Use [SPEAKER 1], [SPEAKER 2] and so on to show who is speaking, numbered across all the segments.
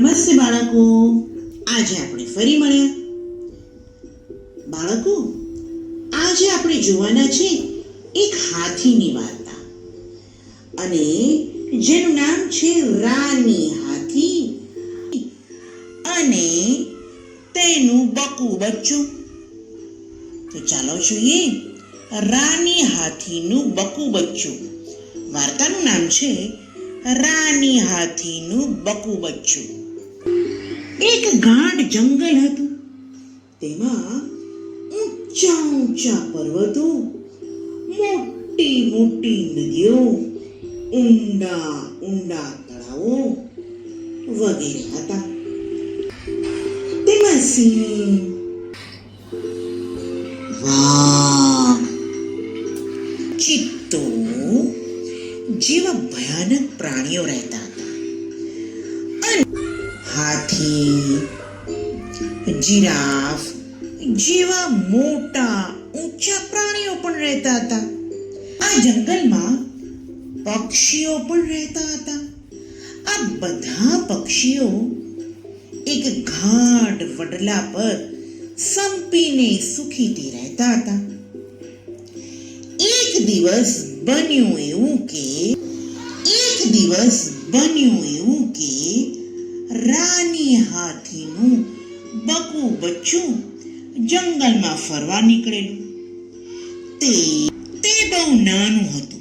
[SPEAKER 1] નમસ્તે બાળકો. આજે આપણે ફરી મળ્યા. બાળકો, આજે આપણે જોવાના છે એક હાથીની વાર્તા. અને જેનું નામ છે રાની હાથી. અને તેનું બકુ બચ્ચું. તો ચાલો જોઈએ. રાની હાથીનું બકુ બચ્ચું. વાર્તાનું નામ છે રાની હાથીનું બકુ બચ્ચું. એક ગાઢ જંગલ હતું. તેમાં ઊંચા ઊંચા પર્વતો મોટી મોટી નદીઓ, ઊંડા ઊંડા તળાવો વગેરે હતા. તેમાં સિંહ, વાઘ, ચિત્તો જેવા ભયાનક પ્રાણીઓ રહેતા હતા. હાથી જીરાફ જેવા મોટા ઊંચા પ્રાણીઓ પણ રહેતા હતા આ જંગલમાં પક્ષીઓ પણ રહેતા હતા આ બધા પક્ષીઓ એક ગાઢ વડલા પર સંપીને સુખીથી રહેતા હતા એક દિવસ બન્યું એવું કે એક દિવસ બન્યું એવું કે રાની હાથીનું બકુ બચ્ચું જંગલમાં ફરવા નીકળેલું. તે તે બહુ નાનું હતું.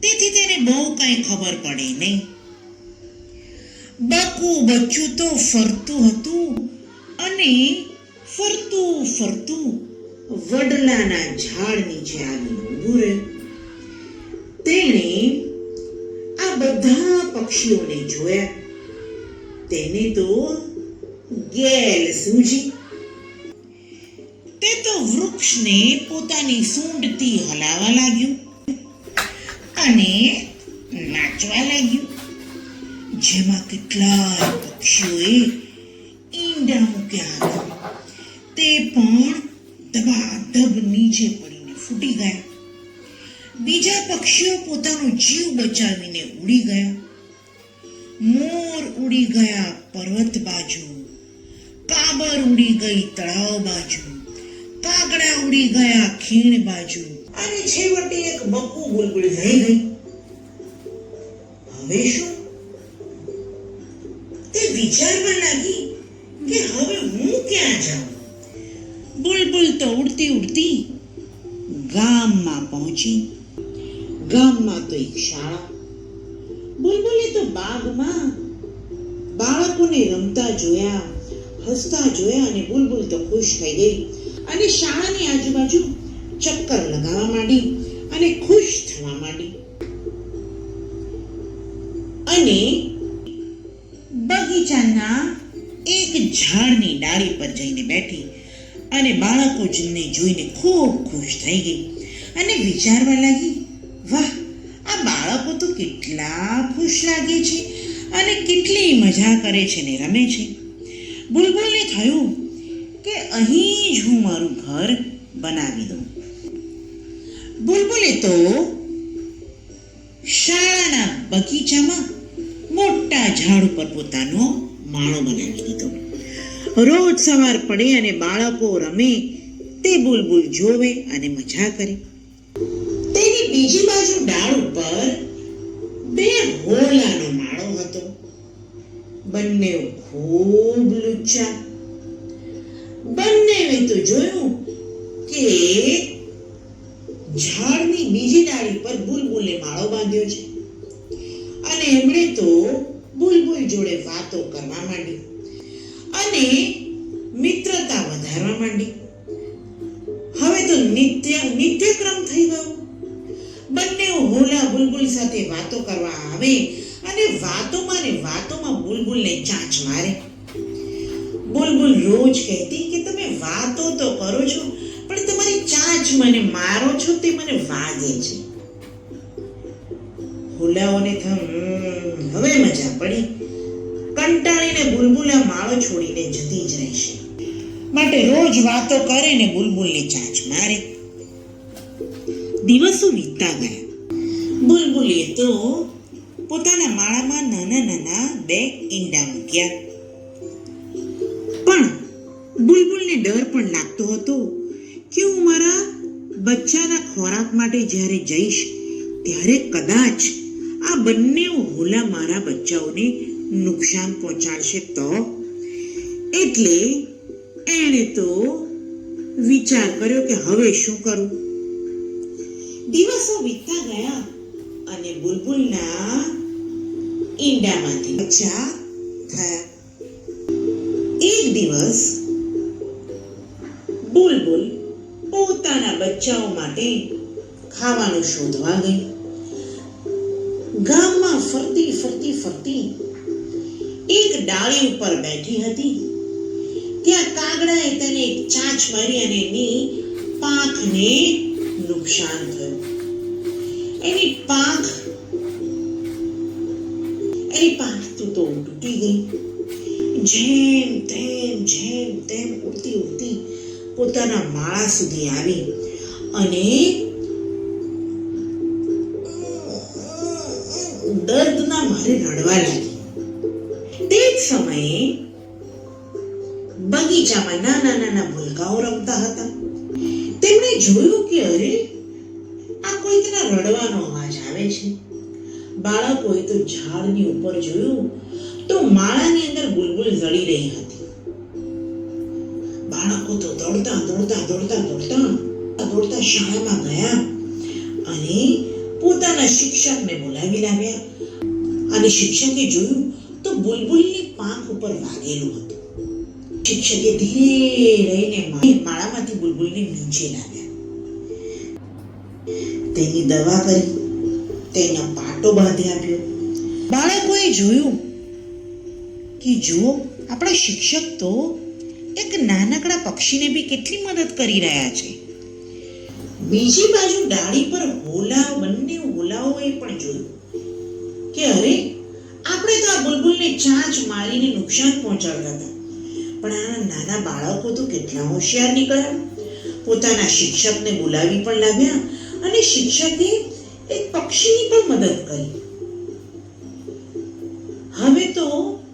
[SPEAKER 1] તેથી તેને બહુ કાંઈ ખબર પડે નહીં. બકુ બચ્ચું તો ફરતું હતું અને ફરતું ફરતું વડલાના ઝાડ નીચે આવી ઊભું રહ્યું. તેણે આ બધા પક્ષીઓને જોયા. તેને તો ગેલ સૂજી. તે તો વૃક્ષને પોતાની સૂંઢથી હલાવા લાગ્યું અને નાચવા લાગ્યું. જેમાં કેટલાય પક્ષીઓએ ઈંડા મૂક્યા હતા. તે પણ ધબાધબ નીચે પડીને ફૂટી ગયા. બીજા પક્ષીઓ પોતાનો જીવ બચાવીને ઉડી ગયા. મોર ઉડી ગયા પર્વત બાજુ. કાબર ઉડી ગઈ તળાવ બાજુ. કાગડા ઉડી ગયા ખીણ બાજુ. અને છેવટે એક બકુ બુલબુલ થઈ ગઈ. હવે શું? તે વિચારવા લાગી કે હવે હું ક્યાં જાઉં? બુલબુલ તો ઉડતી ઉડતી ગામમાં પહોંચી. ગામમાં તો એક શાળા બુલબુલે તો બાગમાં. બાળકોને રમતા જોયા, હસતા જોયા અને બુલબુલ તો ખુશ થઈ ગઈ. અને શાળાની આજુબાજુ ચક્કર લગાવવા માંડી અને ખુશ થવા માંડી. અને બગીચાના એક ઝાડની ડાળી પર જઈને બેઠી અને બાળકો જેને જોઈને ખૂબ ખુશ થઈ ગઈ. અને વિચારવા લાગી, વાહ કેટલા ખુશ લાગે છે અને કેટલી મજા કરે છે ને રમે છે? બુલબુલને થયું કે અહીં જ હું મારું ઘર બનાવી દઉં. બુલબુલે તો શાળાના બગીચામાં મોટા ઝાડ ઉપર પોતાનો માળો બનાવી દીધો. રોજ સવાર પડે અને બાળકો રમે, તે બુલબુલ જોવે અને મજા કરે. તેની બીજી બાજુ ડાળ ઉપર બે હોલાનો માળો હતો. બંને ખૂબ લુચ્ચા. બંનેએ તો જોયું કે ઝાડની બીજી ડાળી પર બુલબુલે માળો બાંધ્યો છે. અને એમણે તો બુલબુલ જોડે વાતો કરવા માંડી. અને મિત્રતા વધારવા માંડી. હવે તો નિત્ય, નિત્યક્રમ થઈ ગયો. બંને હોલા બુલબુલ સાથે વાતો કરવા આવે અને વાતોમાં ને વાતોમાં બુલબુલને ચાંચ મારે. બુલબુલ રોજ કહેતી કે તમે વાતો તો કરો છો, પણ તમારી ચાંચ મને મારો છો તે મને વાગે છે. હુલાઓને થમ, હવે મજા પડી. કંટાળીને બુલબુલા માળો છોડીને જતી જ રહેશે માટે રોજ વાતો કરે ને બુલબુલને ચાંચ મારે. દિવસો વીતતા ગયા બુલબુલીએ તો પોતાના માળામાં નાના નાના બે ઈંડા મૂક્યા. પણ બુલબુલને ડર પણ લાગતો હતો કે હું મારા બચ્ચાના ખોરાક માટે જ્યારે જઈશ, ત્યારે કદાચ આ બંને હોલા મારા બચ્ચાઓને નુકસાન પહોંચાડશે તો? એટલે એણે તો વિચાર કર્યો કે હવે શું કરું? દિવસો વીતતા ગયા અને બુલબુલના ઈંડામાંથી બચ્ચા થયા. એક દિવસ બુલબુલ પોતાના બચ્ચાઓ માટે ખાવાનું શોધવા ગઈ. ગામમાં ફરતી ફરતી ફરતી એક ડાળી ઉપર બેઠી હતી. ત્યાં કાગડાએ તેને એક ચાંચ મારી અને એની પાંખને નુકસાન થયું. એની પાંખ એની પાંખ તો તો તૂટી ગઈ. જેમ તેમ જેમ તેમ ઉડતી ઉડતી પોતાના માળા સુધી આવી અને દર્દના મારે રડવા લાગી. તે જ સમયે બગીચામાં નાના નાના ભૂલકાઓ રમતા હતા. જોયું કે અરે, આ કોઈકના રડવાનો અવાજ આવે છે? બાળકોએ તો ઝાડની ઉપર જોયું તો માળાની અંદર બુલબુલ જડી રહી હતી. બાળકો તો દોડતા દોડતા દોડતા દોડતા દોડતા શાળામાં ગયા અને પોતાના શિક્ષકને બોલાવી લાવ્યા. અને શિક્ષકે જોયું તો બુલબુલની પાંખ ઉપર વાગેલું હતું. શિક્ષકે ધીરે રહીને માળામાંથી બુલબુલને નીચે લાવ્યા. તેની દવા કરી, તેનો પાટો બાંધી આપ્યો. બાળકોએ જોયું કે જુઓ, આપણા શિક્ષક તો એક નાનકડા પક્ષીને બી કેટલી મદદ કરી રહ્યા છે. બીજી બાજુ ડાળી પર હોલા બંને હોલાઓએ પણ જોયું કે અરે, આપણે તો આ બુલબુલને ચાંચ મારીને નુકસાન પહોંચાડતા હતા. પણ આ નાના બાળકો તો કેટલા હોશિયાર નીકળ્યા. પોતાના શિક્ષકને બોલાવી પણ લાવ્યા અને શિક્ષકે એક પક્ષીની પણ મદદ કરી. હવે તો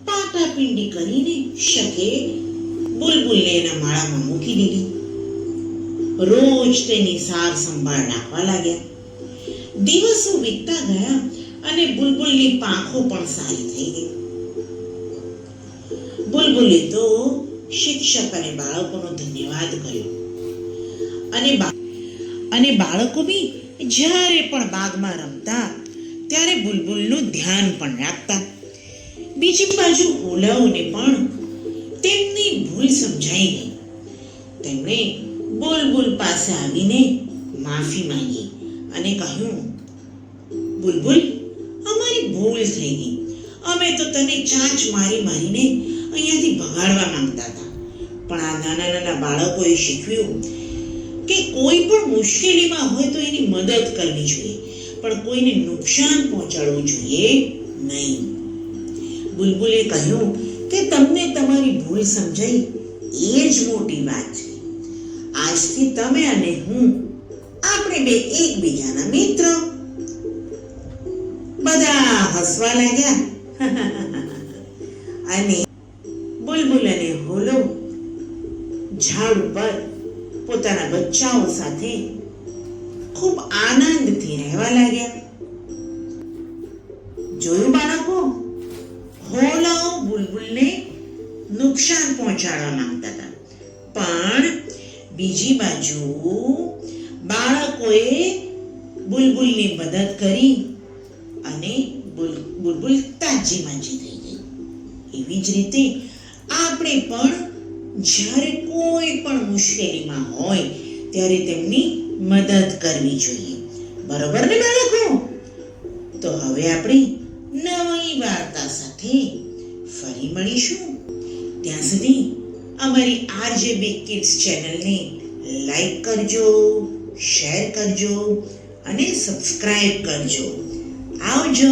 [SPEAKER 1] પાટાપિંડી કરીને શકે બુલબુલને એના માળામાં મૂકી દીધી. રોજ તેની સાર સંભાળ રાખવા લાગ્યા. દિવસો વીતતા ગયા અને બુલબુલની પાંખો પણ સારી થઈ ગઈ. બુલબુલે તો શિક્ષક અને બાળકોનો ધન્યવાદ કર્યો. અને અને બાળકો બી જ્યારે પણ બાગમાં રમતા, ત્યારે બુલબુલનું ધ્યાન પણ રાખતા. બીજી બાજુ ઓલાઓને પણ તેમની ભૂલ સમજાઈ ગઈ. તેમણે બુલબુલ પાસે આવીને માફી માંગી અને કહ્યું, બુલબુલ, અમારી ભૂલ થઈ ગઈ. અમે તો તને ચાંચ મારી મારીને અહીંયાથી ભગાડવા માંગતા હતા. પણ આ નાના નાના બાળકોએ શીખવ્યું કે કોઈ પણ મુશ્કેલીમાં હોય તો એની મદદ કરવી જોઈએ. પણ કોઈને નુકસાન પહોંચાડવું જોઈએ નહીં. બુલબુલે કહ્યું કે તમને તમારી ભૂલ સમજાઈ એ જ મોટી વાત છે. આજથી તમે અને હું આપણે બે એકબીજાના મિત્ર. બધા હસવા લાગ્યા. અને બુલબુલ અને હોલો ઝાડ ઉપર પોતાના બચ્ચાઓ સાથે ખૂબ આનંદથી રહેવા લાગ્યા. જોયું બાળકો? હોલાઓ બુલબુલને નુકસાન પહોંચાડવા માંગતા હતા. પણ બીજી બાજુ બાળકોએ બુલબુલની મદદ કરી અને બુલ, બુલબુલ તાજી માજી થઈ ગઈ. એવી જ રીતે આપણે પણ જ્યારે કોઈ પણ મુશ્કેલીમાં હોય, ત્યારે તેમની મદદ કરવી જોઈએ. બરોબર ને બાળકો? તો હવે આપણે નવી વાર્તા સાથે ફરી મળીશું. ત્યાં સુધી અમારી આરજે બિગ કિડ્સ ચેનલને લાઈક કરજો, શેર કરજો અને સબસ્ક્રાઈબ કરજો. આવજો!